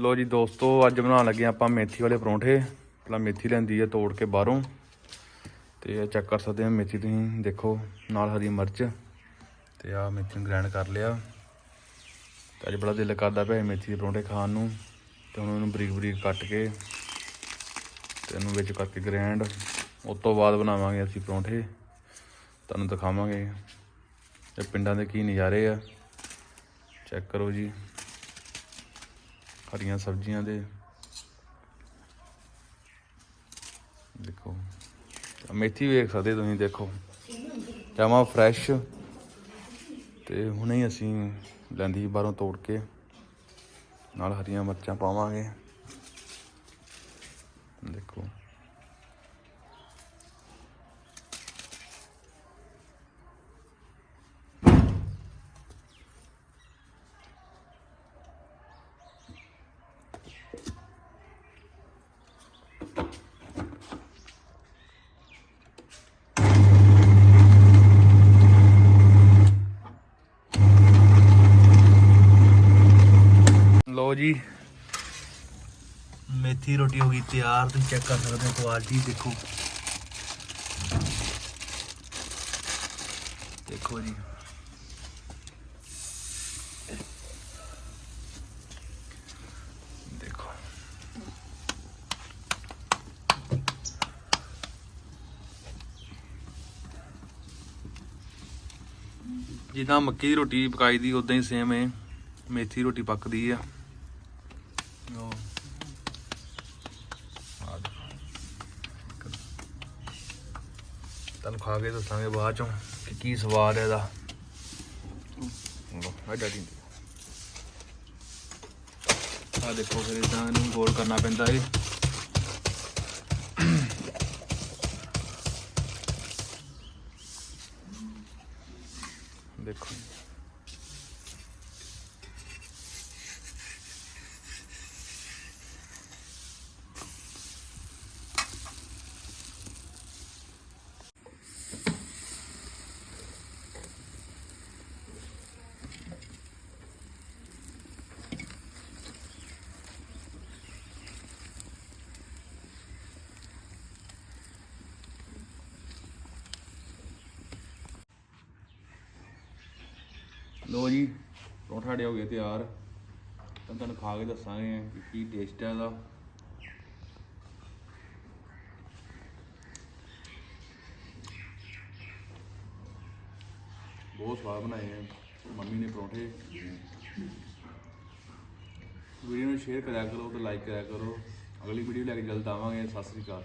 ਲੋ ਜੀ ਦੋਸਤੋ, ਅੱਜ ਬਣਾਉਣ ਲੱਗੇ ਆਪਾਂ ਮੇਥੀ ਵਾਲੇ ਪਰੌਂਠੇ। ਪਹਿਲਾਂ ਮੇਥੀ ਲੈਂਦੀ ਹੈ ਤੋੜ ਕੇ ਬਾਹਰੋਂ। ਤੇ ਇਹ ਚੈੱਕ ਕਰ ਸਕਦੇ ਆ ਮੇਥੀ ਤੁਸੀਂ, ਦੇਖੋ, ਨਾਲ ਹਰੀ ਮਿਰਚ। ਤੇ ਆ ਮੇਥੀ ਨੂੰ ਗ੍ਰੈਂਡ ਕਰ ਲਿਆ। ਤੇ ਅੱਜ ਬੜਾ ਦਿਲ ਕਰਦਾ ਪਿਆ ਮੇਥੀ ਦੇ ਪਰੌਂਠੇ ਖਾਣ ਨੂੰ। ਤੇ ਹੁਣ ਉਹਨੂੰ ਬਰੀਕ ਬਰੀਕ ਕੱਟ ਕੇ ਤੇ ਇਹਨੂੰ ਵਿੱਚ ਕਰਕੇ ਗ੍ਰੈਂਡ ਉਸ ਤੋਂ ਬਾਅਦ ਬਣਾਵਾਂਗੇ ਅਸੀਂ ਪਰੌਂਠੇ। ਤੁਹਾਨੂੰ ਦਿਖਾਵਾਂਗੇ। ਇਹ ਪਿੰਡਾਂ ਦੇ ਕੀ ਨਜ਼ਾਰੇ ਆ। ਚੈੱਕ ਕਰੋ ਜੀ। ਹਰੀਆਂ ਸਬਜ਼ੀਆਂ ਦੇ। ਦੇਖੋ। ਮੇਥੀ ਵੇਖ ਸਕਦੇ ਤੁਸੀਂ, ਦੇਖੋ। ਜਮਾ ਫਰੈਸ਼ ਤੇ ਹੁਣੇ ਹੀ ਅਸੀਂ ਲੈਂਦੀ ਬਾਹਰੋਂ ਤੋੜ ਕੇ। ਨਾਲ ਹਰੀਆਂ ਮਿਰਚਾਂ ਪਾਵਾਂਗੇ। ਦੇਖੋ ਲੋ ਜੀ। ਮੇਥੀ ਰੋਟੀ ਹੋ ਗਈ ਤਿਆਰ, ਤੁਸੀਂ ਚੈੱਕ ਕਰ ਸਕਦੇ ਹੋ ਕੁਆਲਿਟੀ ਦੇਖੋ। ਦੇਖੋ ਜੀ। ਦੇਖੋ। ਜਿੱਦਾਂ ਮੱਕੀ ਦੀ ਰੋਟੀ ਪਕਾਈ ਦੀ ਉਦਾਂ ਹੀ ਸੇਮ ਹੈ ਮੇਥੀ ਰੋਟੀ ਪੱਕਦੀ ਆ। ਉਹ ਤੁਹਾਨੂੰ ਖਾ ਕੇ ਦੱਸਾਂਗੇ ਬਾਅਦ ਚੋਂ ਕਿ ਕੀ ਸਵਾਦ ਹੈ ਇਹਦਾ। ਲੋ ਆ ਡੈਡੀ ਆ ਦੇਖੋ ਫਿਰ ਇਦਾਂ ਇਹਨੂੰ ਗੋਲ ਕਰਨਾ ਪੈਂਦਾ ਏ ਦੇਖੋ। ਲੋ ਜੀ, ਪਰੌਂਠਾ ਡੇ ਹੋ ਗਏ ਤਿਆਰ। ਤਾਂ ਤੁਹਾਨੂੰ ਖਾ ਕੇ ਦੱਸਾਂਗੇ ਕਿ ਕੀ ਟੇਸਟ ਹੈ ਇਹਦਾ। ਬਹੁਤ ਸਵਾਦ ਬਣਾਏ ਹੈ ਮੰਮੀ ਨੇ ਪਰੌਂਠੇ। ਵੀਡੀਓ ਨੂੰ ਸ਼ੇਅਰ ਕਰਿਆ ਕਰੋ ਤੇ ਲਾਈਕ ਕਰਿਆ ਕਰੋ। ਅਗਲੀ ਵੀਡੀਓ ਲੈ ਕੇ ਜਲਦ ਆਵਾਂਗੇ। ਸਤਿ ਸ੍ਰੀ ਅਕਾਲ।